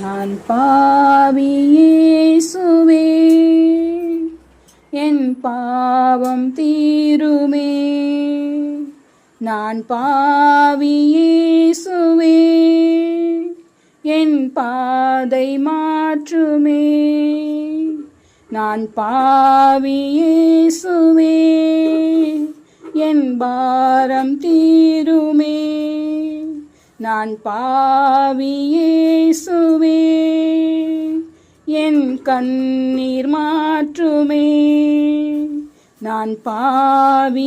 நான் பாவியேசுவே என் பாவம் தீருமே. நான் பாவியேசுவே என் பாதை மாற்றுமே. நான் பாவியேசுவே என் பாரம் தீருமே. நான் பாவியேசுவே என் கண்ணீர் மாற்றுமே. நான் பாவியேசுவே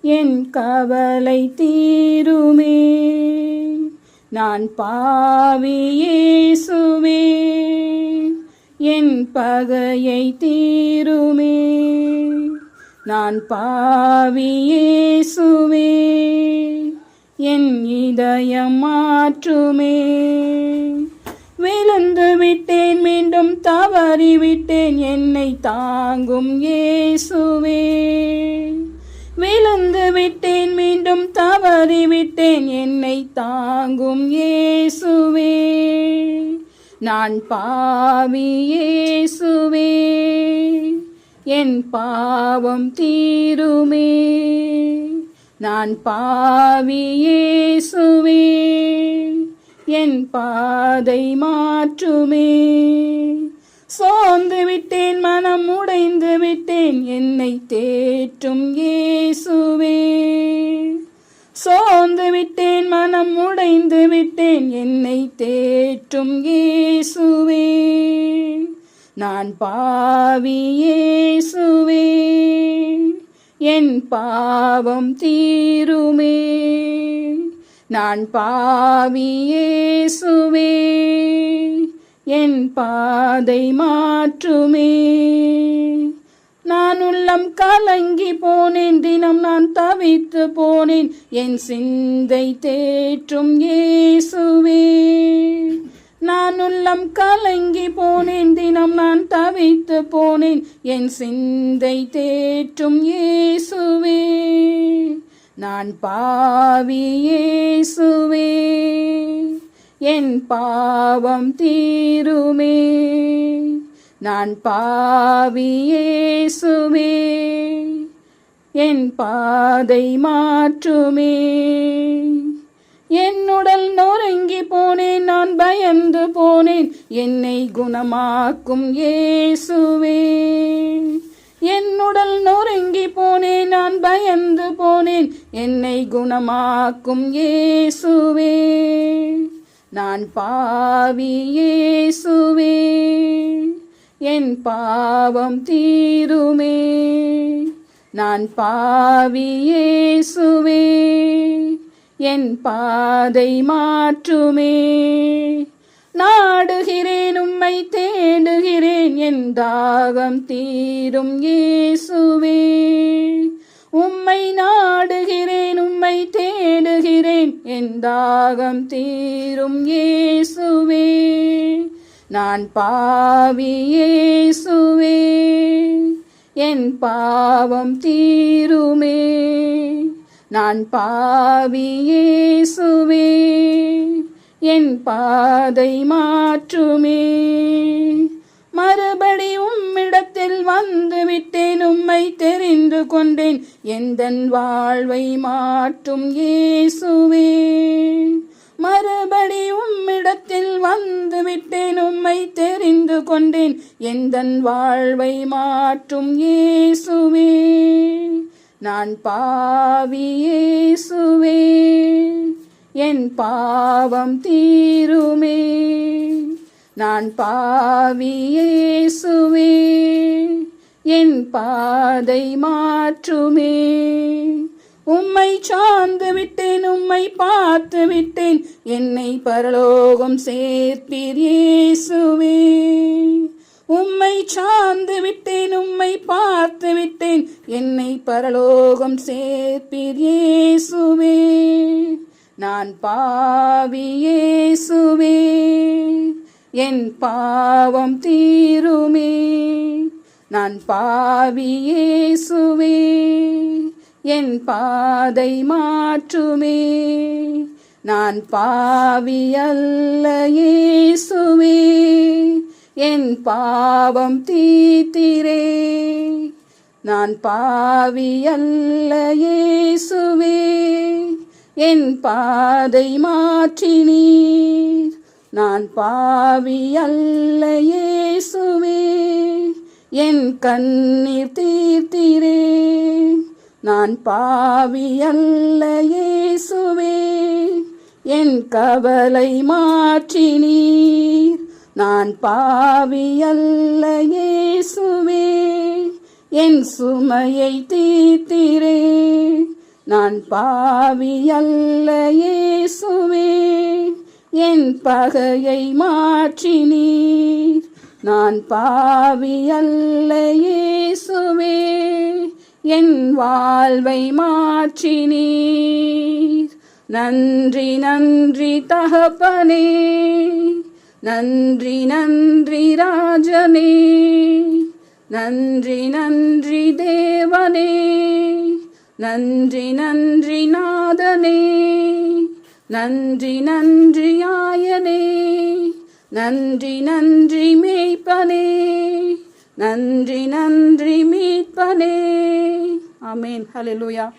என் கவலை தீருமே. நான் பாவியேசுவே என் பகையை தீருமே. நான் பாவியேசுவே என் இதயம் மாற்றுமே விழுந்து விட்டேன் மீண்டும் தவறிவிட்டேன் என்னை தாங்கும் இயேசுவே. விழுந்து விட்டேன் மீண்டும் தவறிவிட்டேன் என்னை தாங்கும் இயேசுவே. நான் பாவியேசுவே என் பாவம் தீருமே. நான் பாவியேசுவே என் பாதை மாற்றுமே. சோர்ந்து விட்டேன் மனம் உடை நான் பாவியேசுவே என் பாவம் தீருமே. நான் பாவியேசுவே என் பாதை மாற்றுமே. நான் உள்ளம் கலங்கி போனேன் தினம் நான் தவித்து போனேன் என் சிந்தை தேற்றும் இயேசுவே. நான் உள்ளம் கலங்கி போனேன். தினம் நான் தவித்து போனேன். என் சிந்தை தேற்றும் இயேசுவே. நான் பாவி இயேசுவே. என் பாவம் தீருமே. நான் பாவி இயேசுவே. என் பாதை மாற்றுமே. என்னுடல் நொறுங்கி போனேன் நான் பயந்து போனேன். என்னை குணமாக்கும் இயேசுவே. என்னுடல் நொறுங்கி போனேன் நான் பயந்து போனேன். என்னை குணமாக்கும் இயேசுவே. நான் பாவி இயேசுவே. என் பாவம் தீருமே. நான் பாவி இயேசுவே. என் பாதை மாற்றுமே. நாடுகிறேன் உம்மை தேடுகிறேன் என் தாகம் தீரும் இயேசுவே. உம்மை நாடுகிறேன் உம்மை தேடுகிறேன் என் தாகம் தீரும் இயேசுவே. நான் பாவி இயேசுவே. என் பாவம் தீருமே. நான் பாவி சுவே என் பாதை மாற்றுமே. மறுபடி உம்மிடத்தில் வந்துவிட்டேன் உம்மை தெரிந்து கொண்டேன். எந்தன் வாழ்வை மாற்றும் இயேசுவே. மறுபடி உம்மிடத்தில் வந்துவிட்டேன் உம்மை தெரிந்து கொண்டேன். எந்தன் வாழ்வை மாற்றும் இயேசுவே. நான் பாவியேசுவே என் பாவம் தீருமே. நான் பாவியேசுவே என் பாதை மாற்றுமே. உம்மை சார்ந்து விட்டேன் உம்மை பார்த்து விட்டேன் என்னை பரலோகம் சேர்ப்பீர் இயேசுவே. உம்மை சார்ந்து விட்டேன் உம்மை பா என்னை பரலோகம் சேர்ப்பீர் இயேசுவே. நான் பாவி இயேசுவே. என் பாவம் தீருமே. நான் பாவி இயேசுவே. என் பாதை மாற்றுமே. நான் பாவி அல்ல இயேசுவே. என் பாவம் தீத்திரே நான் பாவியல்ல இயேசுவே என் பாதை மாற்றினீர். நான் பாவியல்ல இயேசுவே என் கண்ணீர் தீர்த்தீரே. நான் பாவியல்ல இயேசுவே என் கவலை மாற்றினீர். நான் பாவியல்ல இயேசுவே. என் சுமையை தீத்திரே நான் பாவியல்ல இயேசுவே. என் பகையை மாற்றினீர். நான் பாவியல்ல இயேசுவே. என் வாழ்வை மாற்றினீர். நன்றி நன்றி தகப்பனே. நன்றி நன்றி ராஜனே. நன்றி நன்றி தேவனே. நன்றி நன்றி நாதனே. நன்றி நன்றி ஆயனே. நன்றி நன்றி மேய்ப்பனே நன்றி நன்றி மீட்பனே. ஆமேன். ஹalleluya.